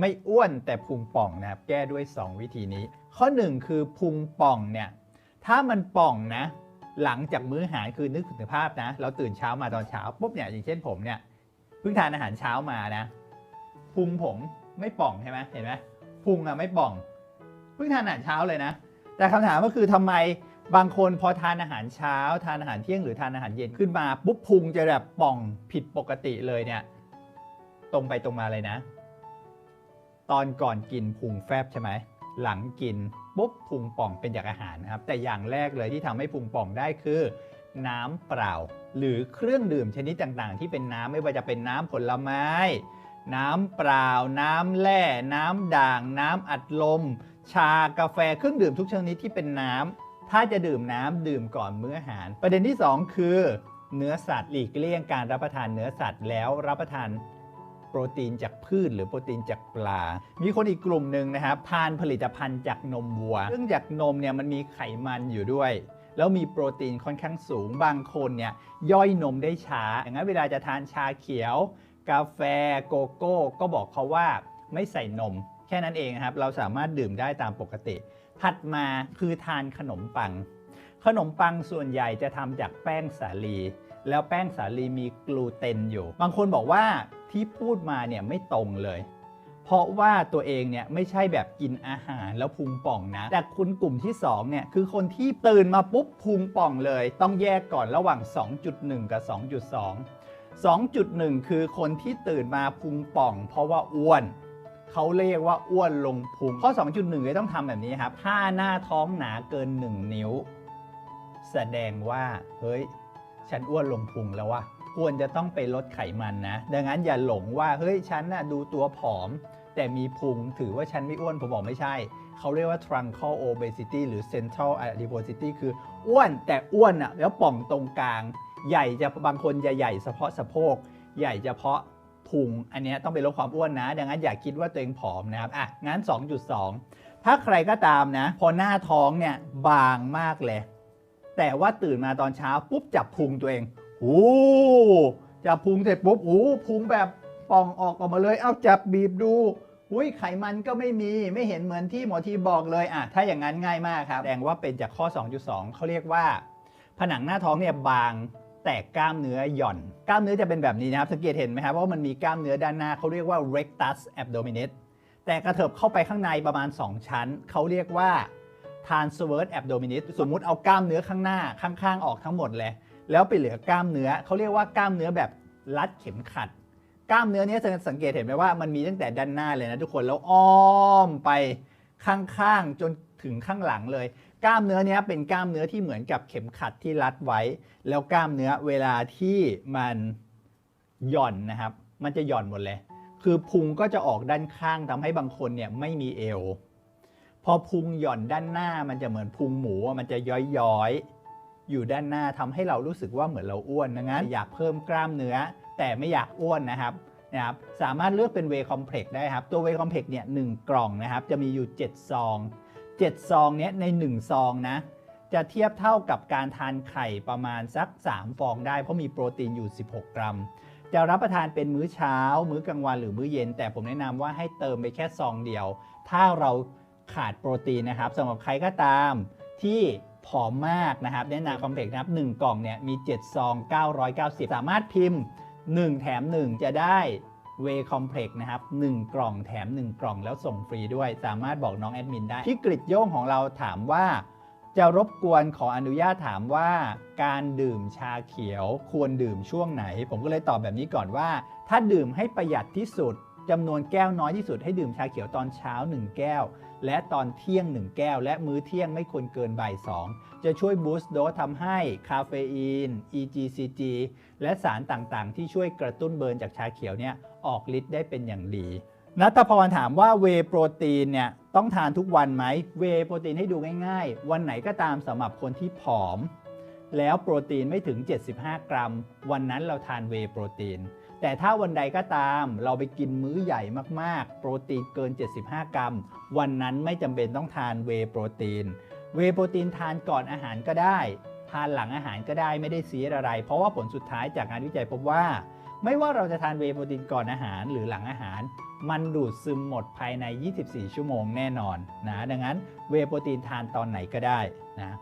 ไม่อ้วนแต่พุงป่องนะครับ แก้ด้วย 2 วิธีนี้ ข้อ 1 คือพุงป่องเนี่ย ถ้ามันป่องนะ หลังจากมื้ออาหารคือนึกถึงภาพนะ เราตื่นเช้ามาตอนเช้าปุ๊บเนี่ยอย่างเช่นผมเนี่ยเพิ่งทานอาหารเช้ามานะ พุงผมไม่ป่องใช่ไหมเห็นไหมพุงอะไม่ป่องเพิ่งทานอาหารเช้าเลยนะ แต่คำถามก็คือทำไมบางคนพอทานอาหารเช้า ทานอาหารเที่ยงหรือทานอาหารเย็นขึ้นมาปุ๊บพุงจะแบบป่องผิดปกติเลยเนี่ย ตรงไปตรงมาเลยนะ ตอนก่อนกินพุงแฟบใช่ไหมหลังกินปุ๊บพุงป่องเป็นจากอาหารนะครับ แต่อย่างแรกเลยที่ทำให้พุงป่องได้คือ น้ำเปล่า หรือเครื่องดื่มชนิดต่างๆ ที่เป็นน้ำไม่ว่าจะเป็นน้ำผลไม้ น้ำเปล่า น้ำแร่ น้ำด่าง น้ำอัดลม ชากาแฟเครื่องดื่มทุกชนิดที่เป็นน้ำถ้าจะดื่มน้ำดื่มก่อนมื้ออาหาร ประเด็นที่ 2 คือ เนื้อสัตว์หลีกเลี่ยงการรับประทานเนื้อสัตว์แล้วรับประทาน โปรตีนจากพืช หรือโปรตีนจากปลา มีคนอีกกลุ่มหนึ่งนะครับทานผลิตภัณฑ์จากนมวัว ซึ่งจากนมเนี่ยมันมีไขมันอยู่ด้วยแล้วมีโปรตีนค่อนข้างสูงบางคนเนี่ยย่อยนมได้ช้าอย่างนั้นเวลาจะทานชาเขียว กาแฟโกโก้ ก็บอกเขาว่าไม่ใส่นม แค่นั้นเองครับ เราสามารถดื่มได้ตามปกติ ถัดมาคือทานขนมปัง ขนมปังส่วนใหญ่จะทำจากแป้งสาลี แล้วแป้งสาลีมีกลูเตนอยู่ บางคนบอกว่าที่พูดมาเนี่ยไม่ตรงเลย เพราะว่าตัวเองเนี่ยไม่ใช่แบบกินอาหารแล้วพุงป่องนะ แต่คุณกลุ่มที่2เนี่ยคือคนที่ตื่นมาปุ๊บพุงป่องเลย ต้องแยกก่อนระหว่าง 2.1 กับ 2.2 2.1 คือคนที่ตื่นมาพุงป่อง เพราะว่าอ้วนเขาเรียกว่าอ้วนลงพุงข้อ 2.1เลยต้องทำแบบนี้ครับ ถ้าหน้าท้องหนาเกิน 1 นิ้ว แสดงว่าเฮ้ย ฉันอ้วนลงพุงแล้ววะควรจะต้องไปลดไขมันนะ ดังนั้นอย่าหลงว่าเฮ้ยฉันน่ะดูตัวผอม แต่มีพุงถือว่าฉันไม่อ้วนผมบอกไม่ใช่ เขาเรียกว่า truncal obesity หรือ central adiposity คืออ้วนแต่อ้วนอะแล้วป่องตรงกลาง ใหญ่จะบางคนจะใหญ่เฉพาะสะโพก ใหญ่เฉพาะพุงอันนี้ต้องไปลดความอ้วนนะ ดังนั้นอย่าคิดว่าตัวเองผอมนะครับอะงั้น 2.2 ถ้าใครก็ตามนะ พอหน้าท้องเนี่ยบางมากเลย แต่ว่าตื่นมาตอนเช้าปุ๊บจับพุงตัวเองโอ้จับพุงเสร็จปุ๊บโอ้พุงแบบป่องออกออกมาเลย เอาจับบีบดูอุ้ยไขมันก็ไม่มีไม่เห็นเหมือนที่หมอทีบอกเลยอะถ้าอย่างนั้นง่ายมากครับแสดงว่าเป็นจากข้อ 2.2 เขาเรียกว่า ผนังหน้าท้องเนี่ยบางแต่กล้ามเนื้อหย่อน กล้ามเนื้อจะเป็นแบบนี้นะครับสังเกตเห็นไหมครับว่ามันมีกล้ามเนื้อด้านหน้าเขาเรียกว่า rectus abdominis แต่กระเถิบเข้าไปข้างในประมาณ 2 ชั้นเขาเรียกว่า transverse abdominis สมมุติเอากล้ามเนื้อข้างหน้าข้างๆ ออกทั้งหมดเลย แล้วไปเหลือกล้ามเนื้อเขาเรียกว่ากล้ามเนื้อแบบรัดเข็มขัด กล้ามเนื้อนี้สังเกตเห็นไหมว่ามันมีตั้งแต่ด้านหน้าเลยนะทุกคนแล้วอ้อมไปข้างๆ จนถึงข้างหลังเลย กล้ามเนื้อนี้เป็นกล้ามเนื้อที่เหมือนกับเข็มขัดที่รัดไว้ แล้วกล้ามเนื้อเวลาที่มันหย่อนนะครับ มันจะหย่อนหมดเลย คือพุงก็จะออกด้านข้างทำให้บางคนเนี่ยไม่มีเอว พอพุงหย่อนด้านหน้ามันจะเหมือนพุงหมูมันจะย้อยๆ อยู่ด้านหน้าทำให้เรารู้สึกว่าเหมือนเราอ้วนดังนั้นอยากเพิ่มกล้ามเนื้อ แต่ไม่อยากอ้วนนะครับนะครับสามารถเลือกเป็นเวคอมเพล็กได้ครับ ตัวเวคอมเพล็กเนี่ยหกล่องนะครับจะมีอยู่ 7 ซอง 7 ซองเนี้ยใน 1 ซองนะจะเทียบเท่ากับการทานไข่ประมาณสัก 3 ฟองได้เพราะมีโปรตีนอยู่ 16 กรัม จะรับประทานเป็นมื้อเช้า มื้อกลางวันหรือมื้อเย็น แต่ผมแนะนำว่าให้เติมไปแค่ซองเดียว ถ้าเรา ขาดโปรตีนนะครับสำหรับใครก็ตามที่ผอมมากนะครับแนะนำคอมเพล็กนะครับ1กล่องเนี่ยมี 7 ซอง 990 สามารถพิมพ์ 1 แถม 1 จะได้เวคอมเพล็กซ์นะครับ 1 กล่องแถม 1 กล่องแล้วส่งฟรีด้วย สามารถบอกน้องแอดมินได้ที่กริดโย่งของเราถามว่า จะรบกวนขออนุญาตถามว่า การดื่มชาเขียวควรดื่มช่วงไหน ผมก็เลยตอบแบบนี้ก่อนว่า ถ้าดื่มให้ประหยัดที่สุด จำนวนแก้วน้อยที่สุดให้ดื่มชาเขียวตอนเช้า 1 แก้ว และตอนเที่ยง 1 แก้ว และมื้อเที่ยงไม่ควรเกินบ่าย 2 จะช่วยบูสต์โดสทำให้คาเฟอีน EGCG และสารต่างๆ ที่ช่วยกระตุ้นเบิร์นจากชาเขียวเนี่ยออกฤทธิ์ได้เป็นอย่างดีนัทพรถามว่าเวโปรตีนเนี่ยต้องทานทุกวันไหมเวโปรตีนให้ดูง่ายๆ วันไหนก็ตามสำหรับคนที่ผอม แล้วโปรตีนไม่ถึง 75 กรัม วันนั้นเราทานเวโปรตีน แต่ถ้าวันใดก็ตาม เราไปกินมื้อใหญ่มากๆ โปรตีนเกิน 75 กรัม วันนั้นไม่จำเป็นต้องทานเวโปรตีน เวโปรตีนทานก่อนอาหารก็ได้ ทานหลังอาหารก็ได้ไม่ได้เสียอะไร เพราะว่าผลสุดท้ายจากงานวิจัยพบว่า ไม่ว่าเราจะทานเวโปรตีนก่อนอาหารหรือหลังอาหาร มันดูดซึมหมดภายใน 24 ชั่วโมงแน่นอนนะดังนั้นเวโปรตีนทานตอนไหนก็ได้นะ